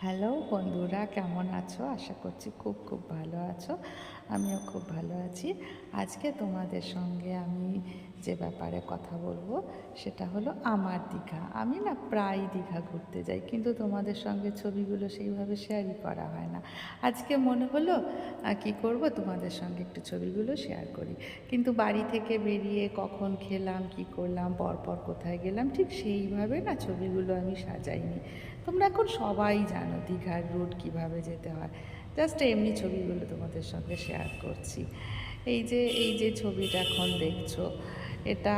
Hello বন্ধুরা, কেমন আছো? আশা করছি খুব খুব ভালো আছো। আমিও খুব ভালো আছি। আজকে তোমাদের সঙ্গে আমি যে ব্যাপারে কথা বলব, সেটা হলো আমার দীঘা। আমি না প্রায় দীঘা ঘুরতে যাই, কিন্তু তোমাদের সঙ্গে ছবিগুলো সেইভাবে শেয়ারই করা হয় না। আজকে মনে হলো কি করব, তোমাদের সঙ্গে একটু ছবিগুলো শেয়ার করি। কিন্তু বাড়ি থেকে বেরিয়ে কখন খেলাম, কি করলাম, পরপর কোথায় গেলাম, ঠিক সেইভাবে না ছবিগুলো আমি সাজাইনি। তোমরা এখন সবাই জানো দীঘার রুট কীভাবে যেতে হয়। জাস্ট এমনি ছবিগুলো তোমাদের সঙ্গে শেয়ার করছি। এই যে এই যে ছবিটা এখন দেখছ এটা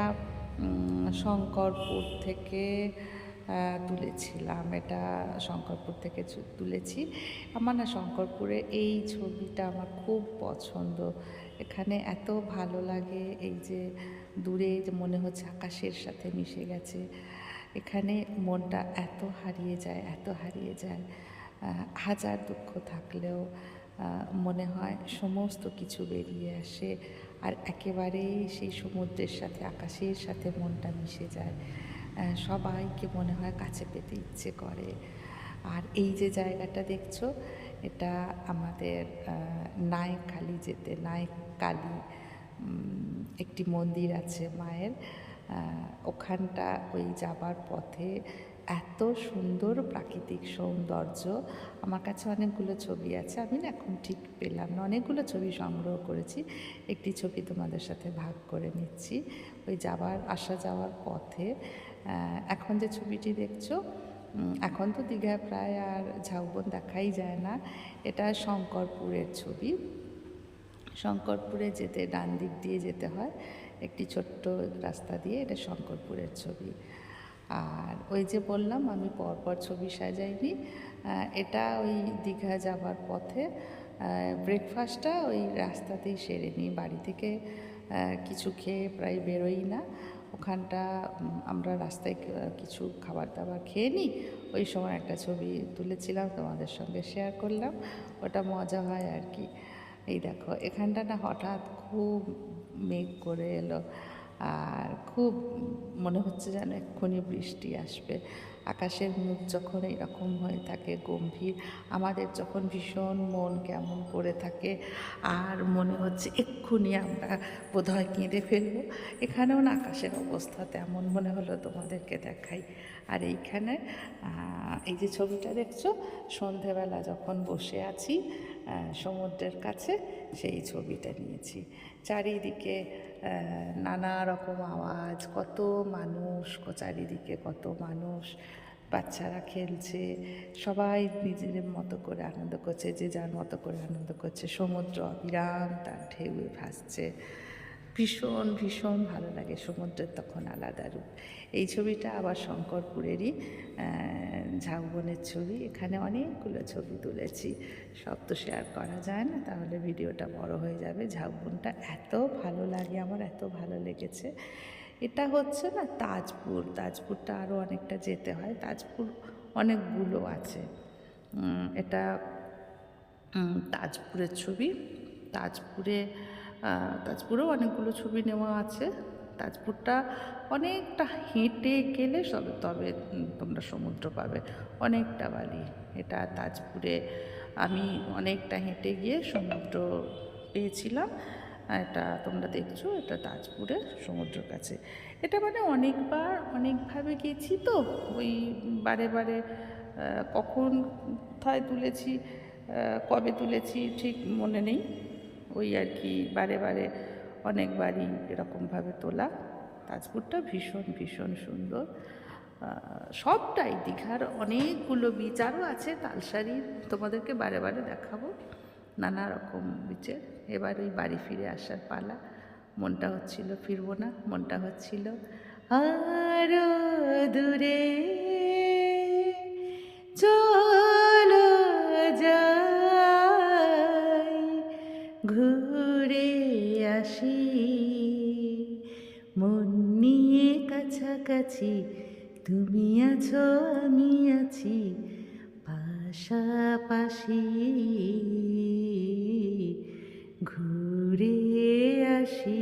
শঙ্করপুর থেকে তুলেছিলাম। এটা শঙ্করপুর থেকে তুলেছি। আমার না শঙ্করপুরে এই ছবিটা আমার খুব পছন্দ। এখানে এত ভালো লাগে, এই যে দূরে যে মনে হচ্ছে আকাশের সাথে মিশে গেছে। এখানে মনটা এত হারিয়ে যায়, এত হারিয়ে যায়। হাজার দুঃখ থাকলেও মনে হয় সমস্ত কিছু বেরিয়ে আসে। আর একেবারেই সেই সমুদ্রের সাথে, আকাশের সাথে মনটা মিশে যায়। সবাইকে মনে হয় কাছে পেতে ইচ্ছে করে। আর এই যে জায়গাটা দেখছ, এটা আমাদের নায়ক কালী যেতে নায়ক কালী একটি মন্দির আছে মায়ের। ওখানটা ওই যাবার পথে এত সুন্দর প্রাকৃতিক সৌন্দর্য। আমার কাছে অনেকগুলো ছবি আছে, আমি না এখন ঠিক পেলাম না। অনেকগুলো ছবি সংগ্রহ করেছি, একটি ছবি তোমাদের সাথে ভাগ করে নিচ্ছি। ওই যাওয়ার আসা যাওয়ার পথে। এখন যে ছবিটি দেখছ এখন তো দীঘায় প্রায় আর ঝাউবন দেখাই যায় না। এটা শঙ্করপুরের ছবি। শঙ্করপুরে যেতে, ডান দিক দিয়ে যেতে হয়, একটি ছোট্ট রাস্তা দিয়ে, এটা শঙ্করপুরের ছবি। আর ওই যে বললাম, আমি পরপর ছবি সাজাইনি। এটা ওই দীঘা যাবার পথে। ব্রেকফাস্টটা ওই রাস্তাতেই সেরে নিই। বাড়ি থেকে কিছু খেয়ে প্রায় বেরোই না। ওখানটা আমরা রাস্তায় কিছু খাবার দাবার খেয়ে নিই। ওই সময় একটা ছবি তুলেছিলাম, তোমাদের সঙ্গে শেয়ার করলাম। ওটা মজা হয় আর কি। এই দেখো, এখানটা না হঠাৎ খুব মেঘ করে এলো। আর খুব মনে হচ্ছে যেন এক্ষুনি বৃষ্টি আসবে। আকাশের মুখ যখন এরকম হয়ে থাকে, গম্ভীর, আমাদের যখন ভীষণ মন কেমন করে থাকে, আর মনে হচ্ছে এক্ষুনি আমরা বোধহয় কেঁদে ফেলব। এখানেও না আকাশের অবস্থা তেমন মনে হলো তোমাদেরকে দেখাই। আর এইখানে এই যে ছবিটা দেখছ, সন্ধেবেলা যখন বসে আছি সমুদ্রের কাছে, সেই ছবিটা নিয়েছি। চারিদিকে নানা রকম আওয়াজ, কত মানুষ চারিদিকে কত মানুষ বাচ্চারা খেলছে, সবাই নিজেদের মতো করে আনন্দ করছে, যে যার মতো করে আনন্দ করছে। সমুদ্র অবিরাম তার ঢেউয়ে ভাসছে। ভীষণ ভীষণ ভালো লাগে সমুদ্রের তখন আলাদা রূপ। এই ছবিটা আবার শঙ্করপুরেরই ঝাউবনের ছবি। এখানে অনেকগুলো ছবি তুলেছি। সব তো শেয়ার করা যায় না, তাহলে ভিডিওটা বড় হয়ে যাবে। ঝাউবনটা এত ভালো লাগে, আমার এত ভালো লেগেছে। এটা হচ্ছে না তাজপুর। তাজপুরটা আরও অনেকটা যেতে হয়। তাজপুর অনেকগুলো আছে। এটা তাজপুরের ছবি। তাজপুরে তাজপুরেও অনেকগুলো ছবি নেওয়া আছে। তাজপুরটা অনেকটা হেঁটে গেলে সবে, তবে তোমরা সমুদ্র পাবে। অনেকটা বালি। এটা তাজপুরে আমি অনেকটা হেঁটে গিয়ে সমুদ্র পেয়েছিলাম। এটা তোমরা দেখছ, এটা তাজপুরের সমুদ্রের কাছে। এটা মানে অনেকবার, অনেকভাবে গেছি তো, ওই বারে বারে কখন কোথায় তুলেছি কবে তুলেছি ঠিক মনে নেই। ওই আর কি বারে বারে অনেকবারই এরকমভাবে তোলা। তাজপুরটা ভীষণ ভীষণ সুন্দর। সবটাই, দীঘার অনেকগুলো বিচ আরও আছে তালসারি তোমাদেরকে বারে বারে দেখাবো। নানা রকম বিচের এবার ওই বাড়ি ফিরে আসার পালা। মনটা হচ্ছিল, ফিরবো না, মনটা হচ্ছিল, আরও দূরে চলো যাই, ঘুরে আসি। মন নিয়ে কাছাকাছি, তুমি আছো, আমি আছি। পাশাপাশি ঘুরে আসি